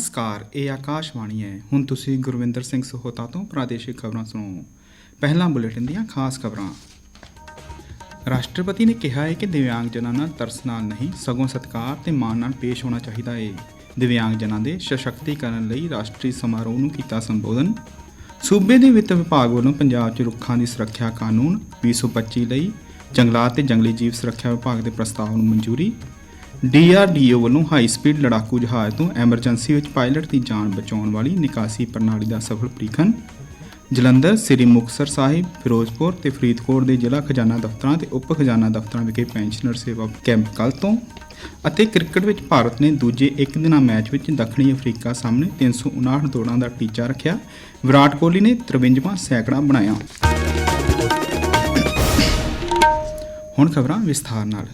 ਨਮਸਕਾਰ, ਇਹ ਆਕਾਸ਼ਵਾਣੀ ਹੈ। ਹੁਣ ਤੁਸੀਂ ਗੁਰਵਿੰਦਰ ਸਿੰਘ ਸਹੋਤਾ ਤੋਂ ਪ੍ਰਾਦੇਸ਼ਿਕ ਖਬਰਾਂ ਸੁਣੋ। ਪਹਿਲਾਂ ਬੁਲੇਟਿਨ ਦੀਆਂ ਖਾਸ ਖਬਰਾਂ। ਰਾਸ਼ਟਰਪਤੀ ਨੇ ਕਿਹਾ ਹੈ ਕਿ ਦਿਵਿਆਂਗਜਨਾਂ ਨਾਲ ਤਰਸ ਨਾਲ ਨਹੀਂ, ਸਗੋਂ ਸਤਿਕਾਰ ਤੇ ਮਾਣ ਨਾਲ ਪੇਸ਼ ਹੋਣਾ ਚਾਹੀਦਾ ਹੈ ਦਿਵਿਆਂਗਜਨਾਂ ਦੇ ਸਸ਼ਕਤੀਕਰਨ ਲਈ ਰਾਸ਼ਟਰੀ ਸਮਾਰੋਹ ਨੂੰ ਕੀਤਾ ਸੰਬੋਧਨ। ਸੂਬੇ ਦੇ ਵਿੱਤ ਵਿਭਾਗ ਵੱਲੋਂ ਪੰਜਾਬ 'ਚ ਰੁੱਖਾਂ ਦੀ ਸੁਰੱਖਿਆ ਕਾਨੂੰਨ 2025 ਲਈ ਜੰਗਲਾਤ ਤੇ ਜੰਗਲੀ ਜੀਵ ਸੁਰੱਖਿਆ ਵਿਭਾਗ ਦੇ ਪ੍ਰਸਤਾਵ ਨੂੰ ਮਨਜ਼ੂਰੀ। ਡੀਆਰਡੀਓ ਵੱਲੋਂ ਹਾਈ ਸਪੀਡ ਲੜਾਕੂ ਜਹਾਜ਼ ਤੋਂ ਐਮਰਜੈਂਸੀ ਵਿੱਚ ਪਾਇਲਟ ਦੀ ਜਾਨ ਬਚਾਉਣ ਵਾਲੀ ਨਿਕਾਸੀ ਪ੍ਰਣਾਲੀ ਦਾ ਸਫਲ ਪ੍ਰੀਖਣ। ਜਲੰਧਰ, ਸ੍ਰੀ ਮੁਕਤਸਰ ਸਾਹਿਬ, ਫਿਰੋਜ਼ਪੁਰ ਤੇ ਫਰੀਦਕੋਟ ਦੇ ਜ਼ਿਲ੍ਹਾ ਖਜ਼ਾਨਾ ਦਫ਼ਤਰਾਂ ਤੇ ਉਪ ਖਜ਼ਾਨਾ ਦਫ਼ਤਰਾਂ ਵਿਖੇ ਪੈਨਸ਼ਨਰ ਸੇਵਾ ਕੈਂਪ ਕੱਲ੍ਹ ਤੋਂ ਅਤੇ ਕ੍ਰਿਕਟ ਵਿੱਚ ਭਾਰਤ ਨੇ ਦੂਜੇ ਇੱਕ ਦਿਨਾ ਮੈਚ ਵਿੱਚ ਦੱਖਣੀ ਅਫਰੀਕਾ ਸਾਹਮਣੇ 359 ਦੌੜਾਂ ਦਾ ਟੀਚਾ ਰੱਖਿਆ। ਵਿਰਾਟ ਕੋਹਲੀ ਨੇ 53ਵਾਂ ਸੈਂਕੜਾ ਬਣਾਇਆ। ਹੁਣ ਖਬਰਾਂ ਵਿਸਥਾਰ ਨਾਲ।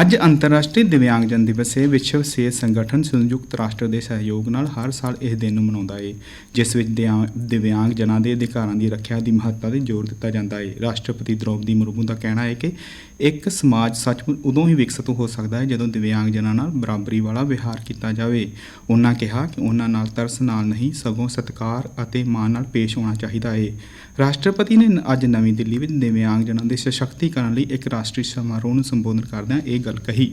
ਅੱਜ ਅੰਤਰਰਾਸ਼ਟਰੀ ਦਿਵਿਆਂਗਜਨ ਦਿਵਸ ਹੈ। ਵਿਸ਼ਵ ਸਿਹਤ ਸੰਗਠਨ ਸੰਯੁਕਤ ਰਾਸ਼ਟਰ ਦੇ ਸਹਿਯੋਗ ਨਾਲ ਹਰ ਸਾਲ ਇਹ ਦਿਨ ਨੂੰ ਮਨਾਉਂਦਾ ਹੈ, ਜਿਸ ਵਿੱਚ ਦਿਵਿਆਂਗਜਨਾਂ ਦੇ ਅਧਿਕਾਰਾਂ ਦੀ ਰੱਖਿਆ ਦੀ ਮਹੱਤਤਾ ਤੇ ਜ਼ੋਰ ਦਿੱਤਾ ਜਾਂਦਾ ਹੈ। ਰਾਸ਼ਟਰਪਤੀ ਦ੍ਰੋਪਦੀ ਮੁਰਮੂ ਦਾ ਕਹਿਣਾ ਹੈ ਕਿ ਇੱਕ ਸਮਾਜ ਸੱਚਮੁੱਚ ਉਦੋਂ ਹੀ ਵਿਕਸਿਤ ਹੋ ਸਕਦਾ ਹੈ ਜਦੋਂ ਦਿਵਿਆਂਗਜਨਾਂ ਨਾਲ ਬਰਾਬਰੀ ਵਾਲਾ ਵਿਹਾਰ ਕੀਤਾ ਜਾਵੇ। ਉਹਨਾਂ ਕਿਹਾ ਕਿ ਉਹਨਾਂ ਨਾਲ ਤਰਸ ਨਾਲ ਨਹੀਂ, ਸਗੋਂ ਸਤਿਕਾਰ ਅਤੇ ਮਾਣ ਨਾਲ ਪੇਸ਼ ਹੋਣਾ ਚਾਹੀਦਾ ਹੈ। ਰਾਸ਼ਟਰਪਤੀ ਨੇ ਅੱਜ ਨਵੀਂ ਦਿੱਲੀ ਵਿੱਚ ਦਿਵਿਆਂਗਜਨਾਂ ਦੇ ਸਸ਼ਕਤੀਕਰਨ ਲਈ ਇੱਕ ਰਾਸ਼ਟਰੀ ਸਮਾਰੋਹ ਨੂੰ ਸੰਬੋਧਨ ਕਰਦਿਆਂ ਇਹ ਗੱਲ ਕਹੀ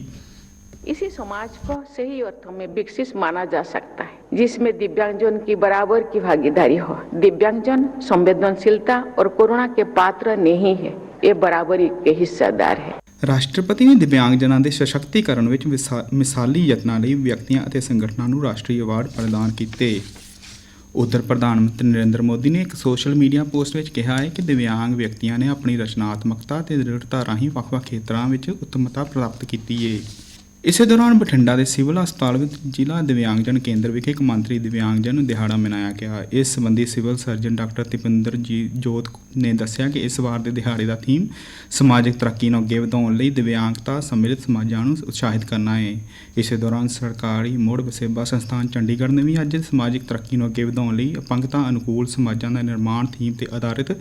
इसी समाज को सही अर्थों में विकसित माना जा सकता है जिसमें दिव्यांगजन की बराबर की भागीदारी हो दिव्यांगजन संवेदनशीलता और करुणा के पात्र नहीं है ये बराबरी के हिस्सेदार है ਰਾਸ਼ਟਰਪਤੀ ਨੇ ਦਿਵਿਆਂਗਜਨਾਂ ਦੇ ਸਸ਼ਕਤੀਕਰਨ ਵਿੱਚ ਵਿਸਾ- ਮਿਸਾਲੀ ਯਤਨਾਂ ਲਈ ਵਿਅਕਤੀਆਂ ਅਤੇ ਸੰਗਠਨਾਂ ਨੂੰ ਰਾਸ਼ਟਰੀ ਅਵਾਰਡ ਪ੍ਰਦਾਨ ਕੀਤੇ ਉਧਰ ਪ੍ਰਧਾਨ ਮੰਤਰੀ ਨਰਿੰਦਰ ਮੋਦੀ ਨੇ ਇੱਕ ਸੋਸ਼ਲ ਮੀਡੀਆ ਪੋਸਟ ਵਿੱਚ ਕਿਹਾ ਹੈ ਕਿ ਦਿਵਿਆਂਗ ਵਿਅਕਤੀਆਂ ਨੇ ਆਪਣੀ ਰਚਨਾਤਮਕਤਾ ਤੇ ਦ੍ਰਿੜਤਾ ਰਾਹੀਂ ਵੱਖ-ਵੱਖ ਖੇਤਰਾਂ ਵਿੱਚ ਉੱਤਮਤਾ ਪ੍ਰਾਪਤ ਕੀਤੀ ਹੈ ਇਸੇ ਦੌਰਾਨ ਬਠਿੰਡਾ ਦੇ ਸਿਵਲ ਹਸਪਤਾਲ ਵਿੱਚ ਜ਼ਿਲ੍ਹਾ ਦਿਵਿਆਂਗਜਨ ਕੇਂਦਰ ਵਿਖੇ ਕੌਮਾਂਤਰੀ ਦਿਵਿਆਂਗਜਨ ਦਿਹਾੜਾ ਮਨਾਇਆ ਗਿਆ। ਇਸ ਸੰਬੰਧੀ ਸਿਵਲ ਸਰਜਨ ਡਾਕਟਰ ਤਿਪਿੰਦਰ ਜੀ ਜੋਤ ਨੇ ਦੱਸਿਆ ਕਿ ਇਸ ਵਾਰ ਦੇ ਦਿਹਾੜੇ ਦਾ ਥੀਮ ਸਮਾਜਿਕ ਤਰੱਕੀ ਨੂੰ ਅੱਗੇ ਵਧਾਉਣ ਲਈ ਦਿਵਿਆਂਗਤਾ ਸਮਿਲਿਤ ਸਮਾਜਾਂ ਨੂੰ ਉਤਸ਼ਾਹਿਤ ਕਰਨਾ ਹੈ। ਇਸੇ ਦੌਰਾਨ ਸਰਕਾਰੀ ਮੁੜ ਵਸੇਬਾ ਸੰਸਥਾਨ ਚੰਡੀਗੜ੍ਹ ਨੇ ਵੀ ਅੱਜ ਸਮਾਜਿਕ ਤਰੱਕੀ ਨੂੰ ਅੱਗੇ ਵਧਾਉਣ ਲਈ ਅਪੰਗਤਾ ਅਨੁਕੂਲ ਸਮਾਜਾਂ ਦਾ ਨਿਰਮਾਣ ਥੀਮ ਤੇ ਆਧਾਰਿਤ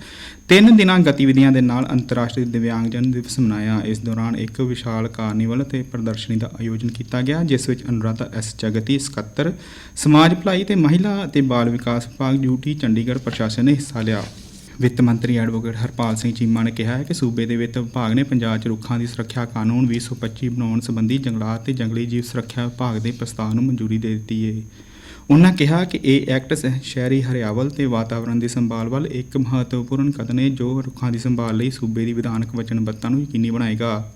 ਤਿੰਨ ਦਿਨਾਂ ਗਤੀਵਿਧੀਆਂ ਦੇ ਨਾਲ ਅੰਤਰਰਾਸ਼ਟਰੀ ਦਿਵਿਆਂਗਜਨ ਦਿਵਸ ਮਨਾਇਆ। ਇਸ ਦੌਰਾਨ ਇੱਕ ਵਿਸ਼ਾਲ ਕਾਰਨੀਵਲ ਅਤੇ ਪ੍ਰਦਰਸ਼ਨੀ ਦਾ ਆਯੋਜਨ ਕੀਤਾ ਗਿਆ, ਜਿਸ ਵਿੱਚ ਅਨੁਰਾਧਾ ਐਸ ਜਗਤੀ ਸਕੱਤਰ, ਸਮਾਜ ਭਲਾਈ ਤੇ ਮਹਿਲਾ ਅਤੇ ਬਾਲ ਵਿਕਾਸ ਵਿਭਾਗ ਡਿਊਟੀ ਚੰਡੀਗੜ੍ਹ ਪ੍ਰਸ਼ਾਸਨ ਨੇ ਹਿੱਸਾ ਲਿਆ। ਵਿੱਤ ਮੰਤਰੀ ਐਡਵੋਕੇਟ ਹਰਪਾਲ ਸਿੰਘ ਚੀਮਾ ਨੇ ਕਿਹਾ ਹੈ ਕਿ ਸੂਬੇ ਦੇ ਵਿੱਤ ਵਿਭਾਗ ਨੇ ਪੰਜਾਬ 'ਚ ਰੁੱਖਾਂ ਦੀ ਸੁਰੱਖਿਆ ਕਾਨੂੰਨ 2025 ਬਣਾਉਣ ਸੰਬੰਧੀ ਜੰਗਲਾਤ ਤੇ ਜੰਗਲੀ ਜੀਵ ਸੁਰੱਖਿਆ ਵਿਭਾਗ ਦੇ ਪ੍ਰਸਤਾਵ ਨੂੰ ਮਨਜ਼ੂਰੀ ਦੇ ਦਿੱਤੀ ਹੈ ਉਹਨਾਂ ਕਿਹਾ ਕਿ ਇਹ ਐਕਟ ਸ- ਸ਼ਹਿਰੀ ਹਰਿਆਵਲ ਤੇ ਵਾਤਾਵਰਣ ਦੀ ਸੰਭਾਲ ਵੱਲ ਇੱਕ ਮਹੱਤਵਪੂਰਨ ਕਦਮ ਹੈ ਜੋ ਰੁੱਖਾਂ ਦੀ ਸੰਭਾਲ ਲਈ ਸੂਬੇ ਦੀ ਵਿਧਾਨਕ ਵਚਨਬੱਧਤਾ ਨੂੰ ਯਕੀਨੀ ਬਣਾਏਗਾ।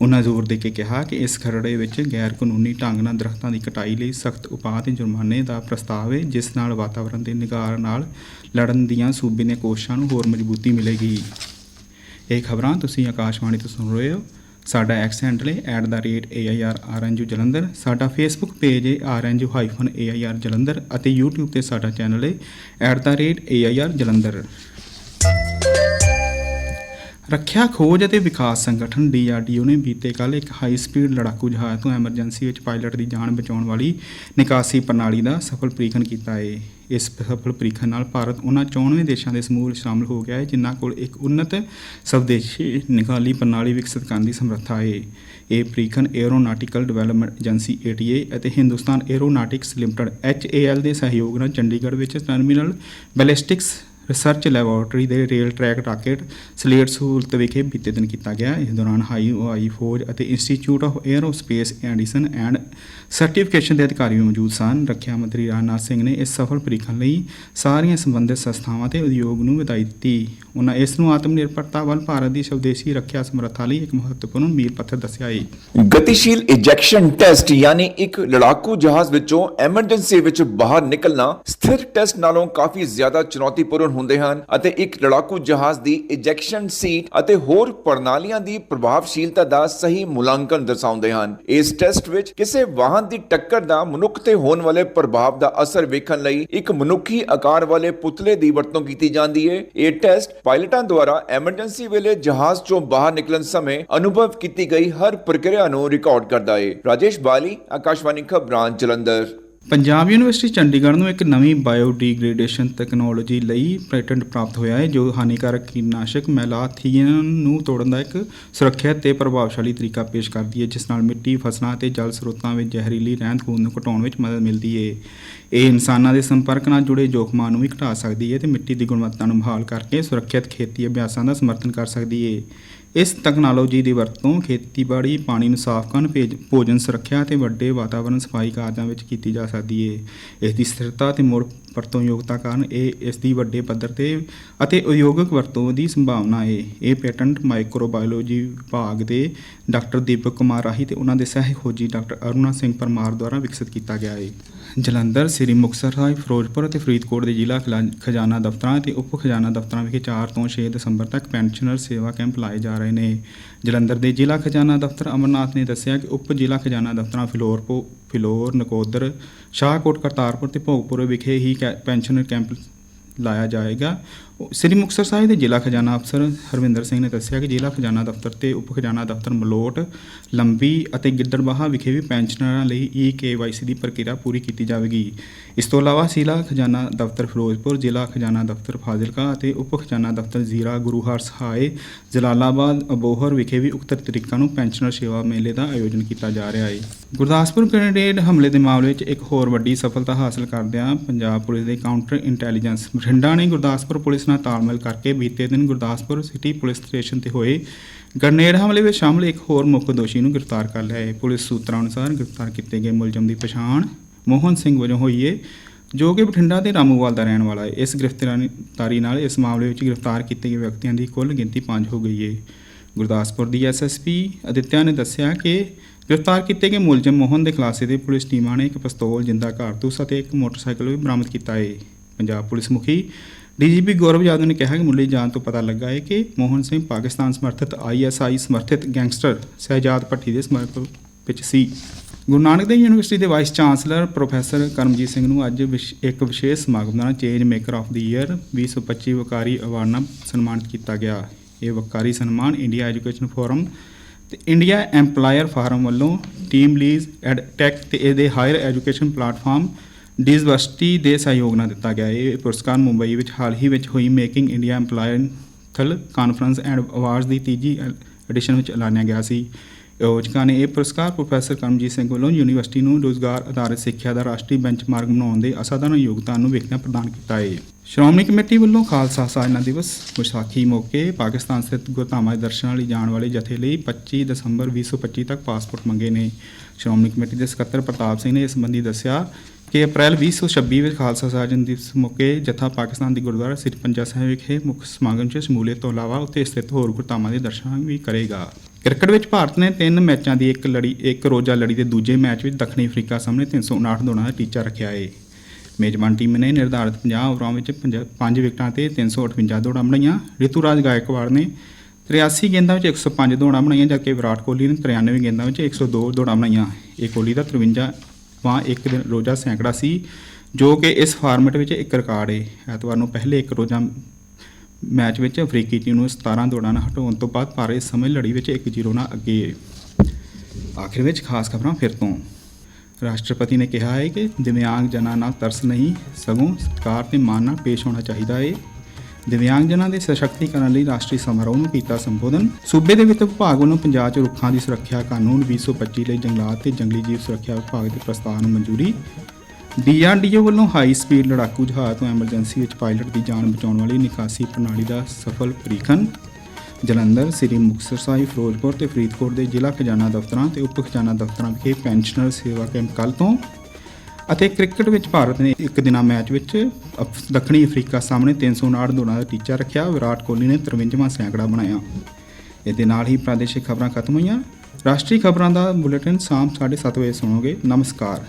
ਉਹਨਾਂ ਜ਼ੋਰ ਦੇ ਕੇ ਕਿਹਾ ਕਿ ਇਸ ਖਰੜੇ ਵਿੱਚ ਗੈਰ ਕਾਨੂੰਨੀ ਢੰਗ ਨਾਲ ਦਰਖਤਾਂ ਦੀ ਕਟਾਈ ਲਈ ਸਖਤ ਉਪਾਅ ਤੇ ਜੁਰਮਾਨੇ ਦਾ ਪ੍ਰਸਤਾਵ ਹੈ ਜਿਸ ਨਾਲ ਵਾਤਾਵਰਣ ਦੇ ਨਿਗਾਰ ਨਾਲ ਲੜਨ ਦੀਆਂ ਸੂਬੇ ਦੀਆਂ ਕੋਸ਼ਿਸ਼ਾਂ ਨੂੰ ਹੋਰ ਮਜ਼ਬੂਤੀ ਮਿਲੇਗੀ। ਇਹ ਖਬਰਾਂ ਤੁਸੀਂ ਆਕਾਸ਼ਵਾਣੀ ਤੋਂ ਸੁਣ ਰਹੇ ਹੋ। ਸਾਡਾ ਐਕਸ ਹੈਂਡਲ ਹੈ @airrnju ਜਲੰਧਰ। ਸਾਡਾ ਫੇਸਬੁੱਕ ਪੇਜ ਹੈ rnju-air ਜਲੰਧਰ ਅਤੇ YouTube ਤੇ ਸਾਡਾ ਚੈਨਲ ਹੈ @air ਜਲੰਧਰ। ਰੱਖਿਆ ਖੋਜ ਅਤੇ ਵਿਕਾਸ ਸੰਗਠਨ DRDO ਨੇ ਬੀਤੇ ਕੱਲ ਇੱਕ ਹਾਈ ਸਪੀਡ ਲੜਾਕੂ ਜਹਾਜ਼ ਤੋਂ ਐਮਰਜੈਂਸੀ ਵਿੱਚ ਪਾਇਲਟ ਦੀ ਜਾਨ ਬਚਾਉਣ ਵਾਲੀ ਨਿਕਾਸੀ ਪ੍ਰਣਾਲੀ ਦਾ ਸਫਲ ਪ੍ਰੀਖਣ ਕੀਤਾ ਹੈ ਇਸ ਸਫਲ ਪ੍ਰੀਖਣ ਨਾਲ ਭਾਰਤ ਉਹਨਾਂ 94 ਦੇਸ਼ਾਂ ਦੇ ਸਮੂਹ ਵਿੱਚ ਸ਼ਾਮਲ ਹੋ ਗਿਆ ਹੈ ਜਿਨ੍ਹਾਂ ਕੋਲ ਇੱਕ ਉੱਨਤ ਸਵਦੇਸ਼ੀ ਨਿਕਾਲੀ ਪ੍ਰਣਾਲੀ ਵਿਕਸਿਤ ਕਰਨ ਦੀ ਸਮਰੱਥਾ ਹੈ ਇਹ ਪ੍ਰੀਖਣ ਐਰੋਨਾਟਿਕਲ ਡਿਵੈਲਪਮੈਂਟ ਏਜੰਸੀ ATA ਅਤੇ ਹਿੰਦੁਸਤਾਨ ਐਰੋਨਾਟਿਕਸ ਲਿਮਟਿਡ HAL ਦੇ ਸਹਿਯੋਗ ਨਾਲ ਚੰਡੀਗੜ੍ਹ ਵਿੱਚ ਟਰਮੀਨਲ ਬੈਲਿਸਟਿਕਸ ਰਿਸਰਚ ਲੈਬੋਰਟਰੀ ਦੇ ਰੇਲ ਟਰੈਕ ਰਾਕੇਟ ਸਲੇਟ ਸਹੂਲਤ ਵਿਖੇ ਬੀਤੇ ਦਿਨ ਕੀਤਾ ਗਿਆ। ਇਸ ਦੌਰਾਨ ਹਾਈ ਹਵਾਈ ਫੌਜ ਅਤੇ institute of aerospace Edison and certification ਦੇ ਅਧਿਕਾਰੀ ਵੀ ਮੌਜੂਦ ਸਨ। ਰੱਖਿਆ ਮੰਤਰੀ ਰਾਜਨਾਥ ਸਿੰਘ ਨੇ ਇਸ ਸਫਲ ਪ੍ਰੀਖਣ ਲਈ ਸਾਰੀਆਂ ਸੰਬੰਧਿਤ ਸੰਸਥਾਵਾਂ ਤੇ ਉਦਯੋਗ ਨੂੰ ਵਧਾਈ ਦਿੱਤੀ। ਉਹਨਾਂ ਇਸ ਨੂੰ ਆਤਮ ਨਿਰਭਰਤਾ ਵੱਲ ਭਾਰਤ ਦੀ ਸਵਦੇਸ਼ੀ ਰੱਖਿਆ ਸਮਰੱਥਾ ਲਈ ਇੱਕ ਮਹੱਤਵਪੂਰਨ ਮੀਲ ਪੱਥਰ ਦੱਸਿਆ ਹੈ ਗਤੀਸ਼ੀਲ ਇਜੈਕਸ਼ਨ ਟੈਸਟ ਯਾਨੀ ਇੱਕ ਲੜਾਕੂ ਜਹਾਜ਼ ਵਿੱਚੋਂ ਐਮਰਜੈਂਸੀ ਵਿੱਚ ਬਾਹਰ ਨਿਕਲਣਾ ਸਥਿਰ ਟੈਸਟ ਨਾਲੋਂ ਕਾਫੀ ਜ਼ਿਆਦਾ ਚੁਣੌਤੀਪੂਰਨ ਹੁੰਦੇ ਹਨ ਅਤੇ ਇੱਕ ਲੜਾਕੂ ਜਹਾਜ਼ ਦੀ ਇਜੈਕਸ਼ਨ ਸੀਟ ਅਤੇ ਹੋਰ ਪ੍ਰਣਾਲੀਆਂ ਦੀ ਪ੍ਰਭਾਵਸ਼ੀਲਤਾ ਦਾ ਸਹੀ ਮੁਲਾਂਕਣ ਦਰਸਾਉਂਦੇ ਹਨ। ਇਸ ਟੈਸਟ ਵਿੱਚ ਕਿਸੇ ਵਾਹਨ ਦੀ ਟੱਕਰ ਦਾ ਮਨੁੱਖ ਤੇ ਹੋਣ ਵਾਲੇ ਪ੍ਰਭਾਵ ਦਾ ਅਸਰ ਵੇਖਣ ਲਈ ਇੱਕ ਮਨੁੱਖੀ ਆਕਾਰ ਵਾਲੇ ਪੁਤਲੇ ਦੀ ਵਰਤੋਂ ਕੀਤੀ ਜਾਂਦੀ ਹੈ ਇਹ ਟੈਸਟ ਪਾਇਲਟਾਂ ਦੁਆਰਾ ਐਮਰਜੈਂਸੀ ਵੇਲੇ ਜਹਾਜ਼ ਚੋਂ ਬਾਹਰ ਨਿਕਲਣ ਸਮੇਂ ਅਨੁਭਵ ਕੀਤੀ ਗਈ ਹਰ ਪ੍ਰਕਿਰਿਆ ਨੂੰ ਰਿਕਾਰਡ ਕਰਦਾ ਹੈ ਰਾਜੇਸ਼ ਬਾਲੀ, ਆਕਾਸ਼ਵਾਣੀ ਖਬਰਾਂ ਜਲੰਧਰ। ਪੰਜਾਬ ਯੂਨੀਵਰਸਿਟੀ ਚੰਡੀਗੜ੍ਹ ਨੂੰ ਇੱਕ ਨਵੀਂ ਬਾਇਓਡੀਗ੍ਰੇਡੇਸ਼ਨ ਟੈਕਨੋਲੋਜੀ ਲਈ ਪੈਟੈਂਟ ਪ੍ਰਾਪਤ ਹੋਇਆ ਹੈ, ਜੋ ਹਾਨੀਕਾਰਕ ਕੀਟਨਾਸ਼ਕ ਮੈਲਾਥੀਅਨ ਨੂੰ ਤੋੜਨ ਦਾ ਇੱਕ ਸੁਰੱਖਿਅਤ ਤੇ ਪ੍ਰਭਾਵਸ਼ਾਲੀ ਤਰੀਕਾ ਪੇਸ਼ ਕਰਦੀ ਹੈ, ਜਿਸ ਨਾਲ ਮਿੱਟੀ, ਫਸਲਾਂ ਅਤੇ ਜਲ ਸਰੋਤਾਂ ਵਿੱਚ ਜ਼ਹਿਰੀਲੀ ਰਹਿੰਦ ਖੂੰਹਦ ਨੂੰ ਘਟਾਉਣ ਵਿੱਚ ਮਦਦ ਮਿਲਦੀ ਹੈ। ਇਹ ਇਨਸਾਨਾਂ ਦੇ ਸੰਪਰਕ ਨਾਲ ਜੁੜੇ ਜੋਖਮਾਂ ਨੂੰ ਵੀ ਘਟਾ ਸਕਦੀ ਹੈ ਤੇ ਮਿੱਟੀ ਦੀ ਗੁਣਵੱਤਾ ਨੂੰ ਬਹਾਲ ਕਰਕੇ ਸੁਰੱਖਿਅਤ ਖੇਤੀ ਅਭਿਆਸਾਂ ਦਾ ਸਮਰਥਨ ਕਰ ਸਕਦੀ ਹੈ। ਇਸ ਤਕਨਾਲੋਜੀ ਦੀ ਵਰਤੋਂ ਖੇਤੀਬਾੜੀ, ਪਾਣੀ ਨੂੰ ਸਾਫ਼ ਕਰਨ, ਭੇਜ- ਭੋਜਨ ਸੁਰੱਖਿਆ ਅਤੇ ਵੱਡੇ ਵਾਤਾਵਰਣ ਸਫ਼ਾਈ ਕਾਰਜਾਂ ਵਿੱਚ ਕੀਤੀ ਜਾ ਸਕਦੀ ਹੈ ਇਸ ਦੀ ਸਥਿਰਤਾ ਅਤੇ ਮੁੜ ਵਰਤੋਂ ਯੋਗਤਾ ਕਾਰਨ ਇਹ ਇਸ ਦੀ ਵੱਡੇ ਪੱਧਰ ਤੇ ਅਤੇ ਉਦਯੋਗਿਕ ਵਰਤੋਂ ਦੀ ਸੰਭਾਵਨਾ ਹੈ ਇਹ ਪੇਟੈਂਟ ਮਾਈਕਰੋਬਾਇਓਲੋਜੀ ਵਿਭਾਗ ਦੇ ਡਾਕਟਰ ਦੀਪਕ ਕੁਮਾਰ ਰਾਹੀ ਤੇ ਉਹਨਾਂ ਦੇ ਸਹਿ ਖੋਜੀ ਡਾਕਟਰ ਅਰੁਣਾ ਸਿੰਘ ਪਰਮਾਰ ਦੁਆਰਾ ਵਿਕਸਿਤ ਕੀਤਾ ਗਿਆ ਹੈ ਜਲੰਧਰ, ਸ੍ਰੀ ਮੁਕਤਸਰ ਸਾਹਿਬ, ਫਿਰੋਜ਼ਪੁਰ ਅਤੇ ਫਰੀਦਕੋਟ ਦੇ ਜ਼ਿਲ੍ਹਾ ਖਲਾ- ਖਜ਼ਾਨਾ ਦਫ਼ਤਰਾਂ ਅਤੇ ਉਪ ਖਜ਼ਾਨਾ ਦਫ਼ਤਰਾਂ ਵਿਖੇ 4 ਤੋਂ 6 ਦਸੰਬਰ ਤੱਕ ਪੈਨਸ਼ਨਰ ਸੇਵਾ ਕੈਂਪ ਲਾਏ ਜਾ ਰਹੇ ਨੇ। ਜਲੰਧਰ ਦੇ ਜ਼ਿਲ੍ਹਾ ਖਜ਼ਾਨਾ ਦਫ਼ਤਰ ਅਮਰਨਾਥ ਨੇ ਦੱਸਿਆ ਕਿ ਉਪ ਜ਼ਿਲ੍ਹਾ ਖਜ਼ਾਨਾ ਦਫ਼ਤਰਾਂ ਫਿਲੌਰਪੁਰ ਫਿਲੌਰ, ਨਕੋਦਰ, ਸ਼ਾਹਕੋਟ, ਕਰਤਾਰਪੁਰ ਤੇ ਭੋਗਪੁਰ ਵਿਖੇ ਹੀ ਕੈ- ਪੈਨਸ਼ਨਰ ਕੈਂਪ ਲਾਇਆ ਜਾਏਗਾ। ਸ੍ਰੀ ਮੁਕਤਸਰ ਸਾਹਿਬ ਦੇ ਜ਼ਿਲ੍ਹਾ ਖਜ਼ਾਨਾ ਅਫਸਰ ਹਰਵਿੰਦਰ ਸਿੰਘ ਨੇ ਦੱਸਿਆ ਕਿ ਜ਼ਿਲ੍ਹਾ ਖਜ਼ਾਨਾ ਦਫ਼ਤਰ ਤੇ ਉਪ ਖਜ਼ਾਨਾ ਦਫ਼ਤਰ ਮਲੋਟ, ਲੰਬੀ ਅਤੇ ਗਿੱਦੜਬਾਹਾ ਵਿਖੇ ਵੀ ਪੈਨਸ਼ਨਰਾਂ ਲਈ ਈ ਕੇਵਾਈਸੀ ਦੀ ਪ੍ਰਕਿਰਿਆ ਪੂਰੀ ਕੀਤੀ ਜਾਵੇਗੀ। ਇਸ ਤੋਂ ਇਲਾਵਾ ਜ਼ਿਲ੍ਹਾ ਖਜ਼ਾਨਾ ਦਫ਼ਤਰ ਫਿਰੋਜ਼ਪੁਰ, ਜ਼ਿਲ੍ਹਾ ਖਜ਼ਾਨਾ ਦਫ਼ਤਰ ਫਾਜ਼ਿਲਕਾ ਅਤੇ ਉਪ ਖਜ਼ਾਨਾ ਦਫ਼ਤਰ ਜ਼ੀਰਾ, ਗੁਰੂ ਹਰ ਸਹਾਏ ਜਲਾਲਾਬਾਦ, ਅਬੋਹਰ ਵਿਖੇ ਵੀ ਉਕਤ ਤਰੀਕਾਂ ਨੂੰ ਪੈਨਸ਼ਨਰ ਸੇਵਾ ਮੇਲੇ ਦਾ ਆਯੋਜਨ ਕੀਤਾ ਜਾ ਰਿਹਾ ਹੈ ਗੁਰਦਾਸਪੁਰ ਗ੍ਰੇਨੇਡ ਹਮਲੇ ਦੇ ਮਾਮਲੇ ਵਿੱਚ ਇੱਕ ਹੋਰ ਵੱਡੀ ਸਫਲਤਾ ਹਾਸਲ ਕਰਦਿਆਂ ਪੰਜਾਬ ਪੁਲਿਸ ਦੇ ਕਾਊਂਟਰ ਇੰਟੈਲੀਜੈਂਸ ਬਠਿੰਡਾ ਨੇ ਗੁਰਦਾਸਪੁਰ ਪੁਲਿਸ ਨਾਲ ਤਾਲਮੇਲ ਕਰਕੇ ਬੀਤੇ ਦਿਨ ਗੁਰਦਾਸਪੁਰ ਸਿਟੀ ਪੁਲਿਸ ਸਟੇਸ਼ਨ ਤੇ ਹੋਏ ਗ੍ਰਨੇਡ ਹਮਲੇ ਵਿੱਚ ਸ਼ਾਮਲ ਇੱਕ ਹੋਰ ਮੁੱਖ ਦੋਸ਼ੀ ਨੂੰ ਗ੍ਰਿਫਤਾਰ ਕਰ ਲਿਆ ਹੈ। ਪੁਲਿਸ ਸੂਤਰਾਂ ਅਨੁਸਾਰ ਗ੍ਰਿਫਤਾਰ ਕੀਤੇ ਗਏ ਮੁਲਜ਼ਮ ਦੀ ਪਛਾਣ ਮੋਹਨ ਸਿੰਘ ਵਜੋਂ ਹੋਈ ਹੈ ਜੋ ਕਿ ਬਠਿੰਡਾ ਦੇ ਰਾਮੂਵਾਲ ਦਾ ਰਹਿਣ ਵਾਲਾ ਹੈ। ਇਸ ਗ੍ਰਿਫਤਾਰੀ ਨਾਲ ਇਸ ਮਾਮਲੇ ਵਿੱਚ ਗ੍ਰਿਫਤਾਰ ਕੀਤੇ ਗਏ ਵਿਅਕਤੀਆਂ ਦੀ ਕੁੱਲ ਗਿਣਤੀ 5 ਹੋ ਗਈ ਹੈ ਗੁਰਦਾਸਪੁਰ ਦੀ ਐਸਐਸਪੀ ਅਦਿੱਤਿਆ ਨੇ ਦੱਸਿਆ ਕਿ ਗ੍ਰਿਫਤਾਰ ਕੀਤੇ ਗਏ ਮੁਲਜ਼ਮ ਮੋਹਨ ਦੇ ਖਲਾਸੇ ਦੇ ਪੁਲਿਸ ਟੀਮਾਂ ਨੇ ਇੱਕ ਪਿਸਤੌਲ, ਜਿੰਦਾ ਕਾਰਤੂਸ ਅਤੇ ਇੱਕ ਮੋਟਰਸਾਈਕਲ ਵੀ ਬਰਾਮਦ ਕੀਤਾ ਹੈ ਪੰਜਾਬ ਪੁਲਿਸ ਮੁਖੀ ਡੀਜੀਪੀ ਗੌਰਵ ਯਾਦਵ ਨੇ ਕਿਹਾ ਕਿ ਮੁੱਢਲੀ ਜਾਂਚ ਤੋਂ ਪਤਾ ਲੱਗਾ ਹੈ ਕਿ ਮੋਹਨ ਸਿੰਘ ਪਾਕਿਸਤਾਨ ਸਮਰਥਿਤ ਆਈਐਸਆਈ ਸਮਰਥਿਤ ਗੈਂਗਸਟਰ ਸਹਿਜਾਦ ਭੱਟੀ ਦੇ ਸਮਰਪਣ ਵਿੱਚ ਸੀ। ਗੁਰੂ ਨਾਨਕ ਦੇਵ ਯੂਨੀਵਰਸਿਟੀ ਦੇ vice chancellor professor Karamjit Singh ਨੂੰ ਅੱਜ ਵਿਸ਼- ਇੱਕ ਵਿਸ਼ੇਸ਼ ਸਮਾਗਮ ਨਾਲ change maker of the year 2025 ਵਕਾਰੀ ਅਵਾਰਡ ਨਾਲ ਸਨਮਾਨਿਤ ਕੀਤਾ ਗਿਆ। ਇਹ ਵਕਾਰੀ ਸਨਮਾਨ ਇੰਡੀਆ ਐਜੂਕੇਸ਼ਨ ਫੋਰਮ ਤੇ ਇੰਡੀਆ ਐਮਪਲਾਇਰ ਫਾਰਮ ਵੱਲੋਂ ਟੀਮ ਲੀਜ਼ ਐਡ, ਟੈਕ ਤੇ ਇਹਦੇ ਹਾਇਰ ਐਜੂਕੇਸ਼ਨ ਪਲੇਟਫਾਰਮ ਡਿਸਵਰਸਿਟੀ ਦੇ ਸਹਿਯੋਗ ਨਾਲ ਦਿੱਤਾ ਗਿਆ। ਹੈ। ਇਹ ਪੁਰਸਕਾਰ ਮੁੰਬਈ ਵਿੱਚ ਹਾਲ ਹੀ ਵਿੱਚ ਹੋਈ making India employer conference and awards ਦੀ ਤੀਜੀ ਐਡੀਸ਼ਨ ਵਿੱਚ ਐਲਾਨਿਆ ਗਿਆ ਸੀ। ਆਯੋਜਕਾਂ ਨੇ ਇਹ ਪੁਰਸਕਾਰ ਪ੍ਰੋਫੈਸਰ ਕਰਮਜੀਤ ਸਿੰਘ ਵੱਲੋਂ ਯੂਨੀਵਰਸਿਟੀ ਨੂੰ ਰੋਜ਼ਗਾਰ ਆਧਾਰਿਤ ਸਿੱਖਿਆ ਦਾ ਰਾਸ਼ਟਰੀ ਬੈਂਚਮਾਰਕ ਬਣਾਉਣ ਦੇ ਅਸਾਧਾਰਨ ਯੋਗਦਾਨ ਨੂੰ ਵੇਖਣਾ ਪ੍ਰਦਾਨ ਕੀਤਾ ਹੈ। ਸ਼੍ਰੋਮਣੀ ਕਮੇਟੀ ਵੱਲੋਂ ਖਾਲਸਾ ਸਾਜਨਾ ਦਿਵਸ ਵਿਸਾਖੀ ਮੌਕੇ ਪਾਕਿਸਤਾਨ ਸਥਿਤ ਗੁਰਧਾਮਾਂ ਦੇ ਦਰਸ਼ਨਾਂ ਲਈ ਜਾਣ ਵਾਲੇ ਜਥੇ ਲਈ 25 ਦਸੰਬਰ 2025 ਤੱਕ ਪਾਸਪੋਰਟ ਮੰਗੇ ਨੇ। ਸ਼੍ਰੋਮਣੀ ਕਮੇਟੀ ਦੇ ਸਕੱਤਰ ਪ੍ਰਤਾਪ ਸਿੰਘ ਨੇ ਇਸ ਸੰਬੰਧੀ ਦੱਸਿਆ ਕਿ ਅਪ੍ਰੈਲ 2026 ਵਿੱਚ ਖਾਲਸਾ ਸਾਜਨ ਦਿਵਸ ਮੌਕੇ ਜਥਾ ਪਾਕਿਸਤਾਨ ਦੀ ਗੁਰਦੁਆਰਾ ਸ੍ਰੀ ਪੰਜਾ ਸਾਹਿਬ ਵਿਖੇ ਮੁੱਖ ਸਮਾਗਮ 'ਚ ਸ਼ਮੂਲੀਅਤ ਤੋਂ ਇਲਾਵਾ ਉੱਥੇ ਸਥਿਤ ਹੋਰ ਗੁਰਧਾਮਾਂ ਦੇ ਦਰਸ਼ਨ ਵੀ ਕਰੇਗਾ। ਕ੍ਰਿਕਟ ਵਿੱਚ ਭਾਰਤ ਨੇ ਤਿੰਨ ਮੈਚਾਂ ਦੀ ਇੱਕ ਲੜੀ, ਇੱਕ ਰੋਜ਼ਾ ਲੜੀ ਦੇ ਦੂਜੇ ਮੈਚ ਵਿੱਚ ਦੱਖਣੀ ਅਫਰੀਕਾ ਸਾਹਮਣੇ 359 ਦੌੜਾਂ ਦਾ ਟੀਚਾ ਰੱਖਿਆ ਏ। ਮੇਜ਼ਬਾਨ ਟੀਮ ਨੇ ਨਿਰਧਾਰਿਤ 50 ਓਵਰਾਂ ਵਿੱਚ 5 ਵਿਕਟਾਂ ਤੇ 358 ਦੌੜਾਂ ਬਣਾਈਆਂ। ਰਿਤੂਰਾਜ ਗਾਇਕਵਾੜ ਨੇ 83 ਗੇਂਦਾਂ ਵਿੱਚ 105 ਦੌੜਾਂ ਬਣਾਈਆਂ, ਜਦਕਿ ਵਿਰਾਟ ਕੋਹਲੀ ਨੇ 93 ਗੇਂਦਾਂ ਵਿੱਚ 102 ਦੌੜਾਂ ਬਣਾਈਆਂ। ਇਹ ਕੋਹਲੀ ਦਾ 53 ਵਾਂ ਇੱਕ ਦਿਨ ਰੋਜ਼ਾ ਸੈਂਕੜਾ ਸੀ, ਜੋ ਕਿ ਇਸ ਫਾਰਮੈਟ ਵਿੱਚ ਇੱਕ ਰਿਕਾਰਡ ਹੈ ਐਤਵਾਰ ਨੂੰ ਪਹਿਲੇ ਇੱਕ ਰੋਜ਼ਾ ਮੈਚ ਵਿੱਚ ਅਫਰੀਕੀ ਟੀਮ ਨੂੰ 17 ਦੌੜਾਂ ਨਾਲ ਹਟਾਉਣ ਤੋਂ ਬਾਅਦ ਭਾਰਤ ਇਸ ਸਮੇਂ ਲੜੀ ਵਿੱਚ 1-0 ਨਾਲ ਅੱਗੇ ਹੈ ਆਖਿਰ ਵਿੱਚ ਖਾਸ ਖਬਰਾਂ ਫਿਰ ਤੋਂ। ਰਾਸ਼ਟਰਪਤੀ ਨੇ ਕਿਹਾ ਹੈ ਕਿ ਦਿਵਿਆਂਗ ਜਨਾਂ ਨਾਲ ਤਰਸ ਨਹੀਂ, ਸਗੋਂ ਸਤਿਕਾਰ ਤੇ ਮਾਣ ਨਾਲ ਪੇਸ਼ ਹੋਣਾ ਚਾਹੀਦਾ ਹੈ ਦਿਵਿਆਂਗਜਨਾਂ ਦੇ ਸਸ਼ਕਤੀਕਰਨ ਲਈ ਰਾਸ਼ਟਰੀ ਸਮਾਰੋਹ ਨੂੰ ਕੀਤਾ ਸੰਬੋਧਨ। ਸੂਬੇ ਦੇ ਵਿੱਤ ਵਿਭਾਗ ਵੱਲੋਂ ਪੰਜਾਬ 'ਚ ਰੁੱਖਾਂ ਦੀ ਸੁਰੱਖਿਆ ਕਾਨੂੰਨ 2025 ਲਈ ਜੰਗਲਾਤ ਤੇ ਜੰਗਲੀ ਜੀਵ ਸੁਰੱਖਿਆ ਵਿਭਾਗ ਦੇ ਪ੍ਰਸਤਾਵ ਨੂੰ ਮਨਜ਼ੂਰੀ। ਡੀਆਰਡੀਓ ਵੱਲੋਂ ਹਾਈ ਸਪੀਡ ਲੜਾਕੂ ਜਹਾਜ਼ ਤੋਂ ਐਮਰਜੈਂਸੀ ਵਿੱਚ ਪਾਇਲਟ ਦੀ ਜਾਨ ਬਚਾਉਣ ਵਾਲੀ ਨਿਕਾਸੀ ਪ੍ਰਣਾਲੀ ਦਾ ਸਫਲ ਪਰੀਖਣ। ਜਲੰਧਰ, ਸ੍ਰੀ ਮੁਕਤਸਰ ਸਾਹਿਬ, ਫਿਰੋਜ਼ਪੁਰ ਤੇ ਫਰੀਦਕੋਟ ਦੇ ਜ਼ਿਲ੍ਹਾ ਖਜ਼ਾਨਾ ਦਫ਼ਤਰਾਂ ਤੇ ਉਪ ਖਜ਼ਾਨਾ ਦਫ਼ਤਰਾਂ ਵਿਖੇ ਪੈਨਸ਼ਨਰ ਸੇਵਾ ਕੈਂਪ ਕੱਲ੍ਹ ਤੋਂ। ਅਤੇ ਕ੍ਰਿਕਟ ਵਿੱਚ ਭਾਰਤ ਨੇ ਇੱਕ ਦਿਨਾ ਮੈਚ ਵਿੱਚ ਅਫ- ਦੱਖਣੀ ਅਫਰੀਕਾ ਸਾਹਮਣੇ 359 ਦੌੜਾਂ ਦਾ ਟੀਚਾ ਰੱਖਿਆ। ਵਿਰਾਟ ਕੋਹਲੀ ਨੇ 53ਵਾਂ ਸੈਂਕੜਾ ਬਣਾਇਆ। ਇਹਦੇ ਨਾਲ ਹੀ ਪ੍ਰਾਦੇਸ਼ਿਕ ਖਬਰਾਂ ਖਤਮ ਹੋਈਆਂ। ਰਾਸ਼ਟਰੀ ਖਬਰਾਂ ਦਾ ਬੁਲੇਟਿਨ ਸ਼ਾਮ 7:30 ਵਜੇ ਸੁਣੋਗੇ। ਨਮਸਕਾਰ।